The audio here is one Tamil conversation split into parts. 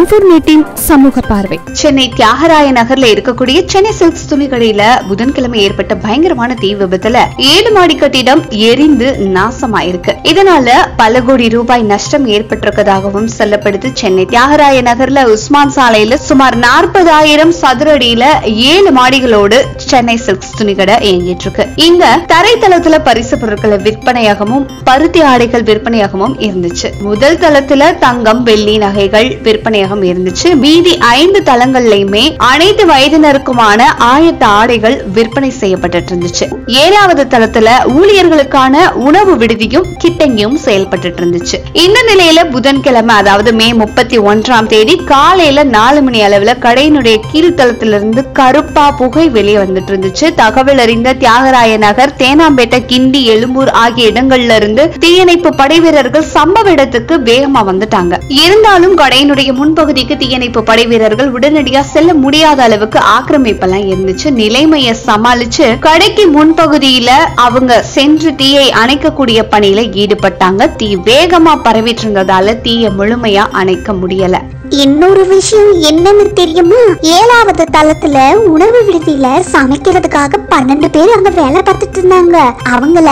இன்ஃபர்மேட்டிவ் சமூக பார்வை. சென்னை தியாகராய நகர்ல இருக்கக்கூடிய சென்னை சில்க்ஸ் துணிக்கடையில புதன்கிழமை ஏற்பட்ட பயங்கரமான தீ விபத்துல ஏழு மாடி கட்டிடம் எரிந்து நாசமாயிருக்கு. இதனால பல கோடி ரூபாய் நஷ்டம் ஏற்பட்டிருக்கதாகவும் சொல்லப்படுது. சென்னை தியாகராய நகர்ல உஸ்மான் சாலையில சுமார் நாற்பதாயிரம் சதுர அடியில ஏழு மாடிகளோடு சென்னை சில்க்ஸ் துணிக்கடை இயங்கிட்டு இருக்கு இங்க தரைத்தளத்துல பரிசு பொருட்களை விற்பனையாகவும் பருத்தி ஆடைகள் விற்பனையாகவும் இருந்துச்சு. முதல் தளத்துல தங்கம் வெள்ளி நகைகள் விற்பனையாகவும் இருந்துச்சு. மீதி ஐந்து தளங்கள்லயுமே அனைத்து வயதினருக்குமான ஆயத்த ஆடைகள் விற்பனை செய்யப்பட்டு இருந்துச்சு. ஏழாவது தளத்துல ஊழியர்களுக்கான உணவு விடுதியும் கிட்டங்கியும் செயல்பட்டு இருந்துச்சு. இந்த நிலையில புதன்கிழமை அதாவது மே முப்பத்தி ஒன்றாம் தேதி காலையில நாலு மணி அளவுல கடையினுடைய கீழ்த்தளத்திலிருந்து கருப்பா புகை வெளியே வந்து வந்துட்டு இருந்துச்சு தகவல் அறிந்த தியாகராய நகர் தேனாம்பேட்டை கிண்டி எழும்பூர் ஆகிய இடங்கள்ல இருந்து தீயணைப்பு படை வீரர்கள் சம்பவ இடத்துக்கு வேகமா வந்துட்டாங்க. இருந்தாலும் கடையினுடைய முன்பகுதிக்கு தீயணைப்பு படை வீரர்கள் உடனடியா செல்ல முடியாத அளவுக்கு ஆக்கிரமிப்பெல்லாம் இருந்துச்சு. நிலைமையை சமாளிச்சு கடைக்கு முன்பகுதியில அவங்க சென்று தீயை அணைக்கக்கூடிய பணியில ஈடுபட்டாங்க. தீ வேகமா பரவிட்டு இருந்ததால தீயை முழுமையா அணைக்க முடியல. இன்னொரு விஷயம் என்னன்னு தெரியுமா? ஏழாவது தளத்துல உணவு விடுதியில சமைக்கிறதுக்காக பன்னெண்டு பேர் அங்க வேலை பார்த்துட்டு இருந்தாங்க. அவங்கள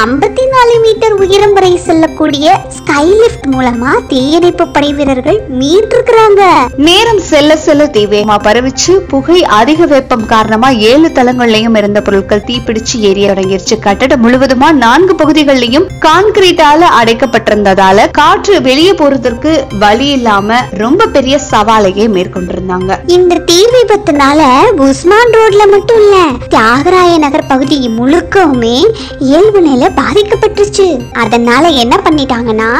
ஐம்பத்தி நாலு மீட்டர் உயரம் வரை செல்லக்கூடிய ஸ்கை லிஃப்ட் மூலமா தீயணைப்பு படை வீரர்கள் மீட்டிருக்கிறாங்க. நேரம் செல்ல செல்ல தீ வேகமா பரவிச்சு புகை அதிக வெப்பம் காரணமா ஏழு தளங்கள்லயும் இருந்த பொருட்கள் தீப்பிடிச்சு எரிய தொடங்கிருச்சு கட்டடம் முழுவதுமா நான்கு பகுதிகளிலையும் கான்கிரீட்டால அடைக்கப்பட்டிருந்ததால காற்று வெளியே போறதற்கு வழி இல்லாம ரொம்ப பெரிய சவாலையே மேற்கொண்டிருந்தாங்க. இந்த தீ விபத்துனால உஸ்மான் ரோட்ல மட்டும் இல்ல தியாகராய நகர் பகுதி முழுக்கவுமே இயல்பு நிலை பாதிக்கப்பட்டுருச்சு. அதனால என்ன பண்ணிட்டாங்கன்னா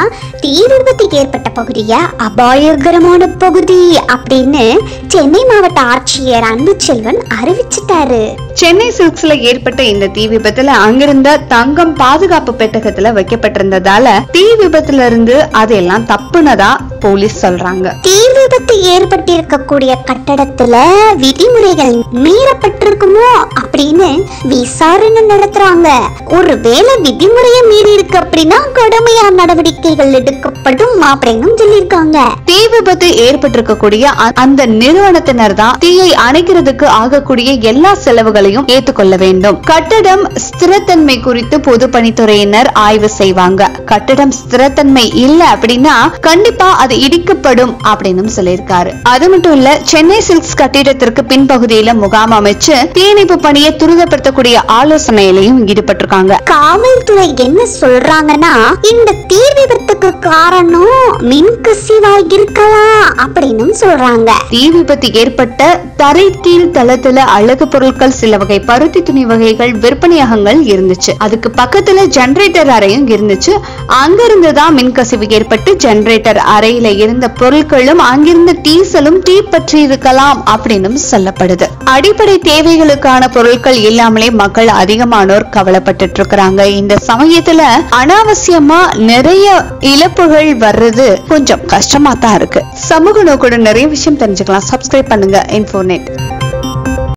தீ விபத்துக்கு ஏற்பட்ட பகுதிய அபாயகரமான பகுதி அப்படின்னு சென்னை மாவட்ட ஆட்சியர் அன்புச்செல்வன் அறிவிச்சிட்டாரு. சென்னை சில்க்ஸ்ல ஏற்பட்ட இந்த தீ விபத்துல அங்கிருந்த தங்கம் பாதுகாப்பு பெட்டகத்துல வைக்கப்பட்டிருந்ததால தீ விபத்துல இருந்து அதெல்லாம் தப்புனதா போலீஸ் சொல்றாங்க. தீ விபத்து ஏற்பட்டிருக்கக்கூடிய கட்டடத்துல விதிமுறைகள் மீறப்பட்டிருக்குமோ அப்படின்னு விசாரணை நடத்துறாங்க. ஒருவேளை விதிமுறையை மீறி இருக்கு அப்படின்னா கடுமையான நடவடிக்கைகள் எடுக்கப்படும் அப்படின்னு சொல்லியிருக்காங்க. தீ விபத்து ஏற்பட்டிருக்கக்கூடிய அந்த நிறுவனத்தினர் தான் தீயை அணைக்கிறதுக்கு ஆகக்கூடிய எல்லா செலவுகளையும் ஏற்றுக்கொள்ள வேண்டும். கட்டடம் ஸ்திரத்தன்மை குறித்து பொதுப்பணித்துறையினர் ஆய்வு செய்வாங்க. கட்டடம் ஸ்திரத்தன்மை இல்ல அப்படின்னா கண்டிப்பா அது இடிக்கப்படும் அப்படின்னு சொல்லியிருக்காரு. அது மட்டும் இல்ல சென்னை சில்க்ஸ் கட்டிடத்திற்கு பின்பகுதியில முகாம் அமைச்சு தீயணைப்பு பணியை துரிதப்படுத்தக்கூடிய ஆலோசனையிலையும் ஈடுபட்டிருக்காங்க. காவல்துறை என்ன சொல்றாங்கன்னா இந்த தீ விபத்துக்கு காரணம் மின்கசிவாய் இருக்கலாம் அப்படின்னு சொல்றாங்க. தீ விபத்து ஏற்பட்ட தரை கீழ் தளத்துல அழகு பொருட்கள் சில வகை பருத்தி துணி வகைகள் விற்பனையகங்கள் இருந்துச்சு. அதுக்கு பக்கத்துல ஜெனரேட்டர் அறையும் இருந்துச்சு. அங்கிருந்து தான் மின்கசிவு ஏற்பட்டு ஜெனரேட்டர் அறையில இருந்த பொருட்களும் அங்கிருந்த டீசலும் தீப்பற்றி இருக்கலாம் அப்படின்னு சொல்லப்படுது. அடிப்படை தேவைகளுக்கான பொருட்கள் இல்லாமலே மக்கள் அதிகமானோர் கவலைப்பட்டுட்டு இருக்கிறாங்க இந்த சமயத்துல அனாவசியமா நிறைய இழப்புகள் வர்றது கொஞ்சம் கஷ்டமா தான் இருக்கு. சமூக நோக்கோட நிறைய விஷயம் தெரிஞ்சுக்கலாம். சப்ஸ்கிரைப் பண்ணுங்க. இன்ஃபோர்நெட்